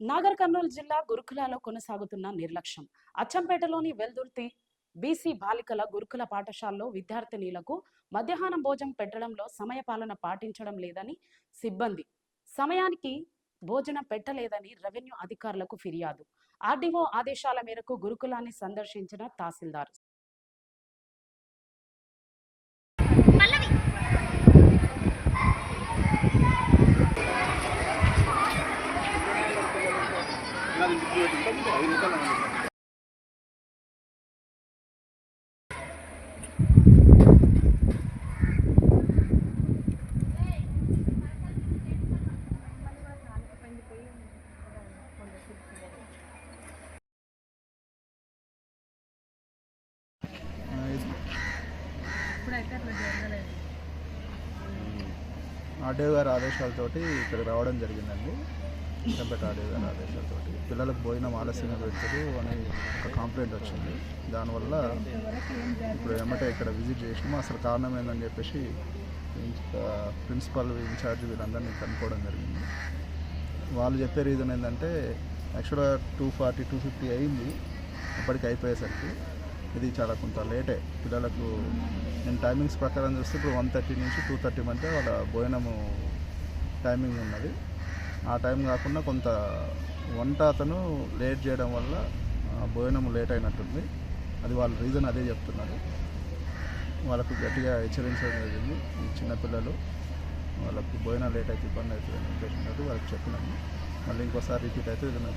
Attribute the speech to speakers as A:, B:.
A: నాగర్ కర్నూలు జిల్లా గురుకులాలో కొనసాగుతున్న నిర్లక్ష్యం. అచ్చంపేటలోని వెల్దుర్తి బీసీ బాలికల గురుకుల పాఠశాలలో విద్యార్థినీలకు మధ్యాహ్నం భోజనం పెట్టడంలో సమయపాలన పాటించడం లేదని సిబ్బంది. సమయానికి భోజనం పెట్టలేదని రెవెన్యూ అధికారులకు ఫిర్యాదు. ఆర్డీఓ ఆదేశాల మేరకు గురుకులాన్ని సందర్శించిన తహసీల్దార్
B: ఆర్డీఓ గారి ఆదేశాలతోటి ఇక్కడ రావడం జరిగిందండి. చంపేట ఆర్డీఓ ఆదేశాలతోటి. పిల్లలకు భోజనం ఆలస్యంగా పెడతారు అని ఒక కంప్లైంట్ వచ్చింది. దానివల్ల ఇప్పుడు ఎమ్మటే ఇక్కడ విజిట్ చేసినాము. అసలు కారణం ఏందని చెప్పేసి ప్రిన్సిపల్ ఇన్ఛార్జ్ వీళ్ళందరినీ కనుక్కోవడం జరిగింది. వాళ్ళు చెప్పే రీజన్ ఏంటంటే యాక్చువల్గా టూ ఫార్టీ టూ ఫిఫ్టీ అయింది. అప్పటికి అయిపోయేసరికి. ఇది చాలా కొంత లేటే. పిల్లలకు నేను టైమింగ్స్ ప్రకారం చూస్తే ఇప్పుడు వన్ థర్టీ నుంచి టూ థర్టీ మధ్య వాళ్ళ భోజనము టైమింగ్ ఉన్నది. ఆ టైం కాకుండా కొంత వంట అతను లేట్ చేయడం వల్ల భోజనం లేట్ అయినట్టుంది. అది వాళ్ళ రీజన్ అదే చెప్తున్నారు. వాళ్ళకు గట్టిగా హెచ్చరించడం జరిగింది. ఈ చిన్నపిల్లలు వాళ్ళకు భోజనం లేట్ అయితే ఇబ్బంది అవుతుంది అని చెప్పినట్టు వాళ్ళకి చెప్పినాము. మళ్ళీ ఇంకోసారి రిపీట్ అయితే ఏదైనా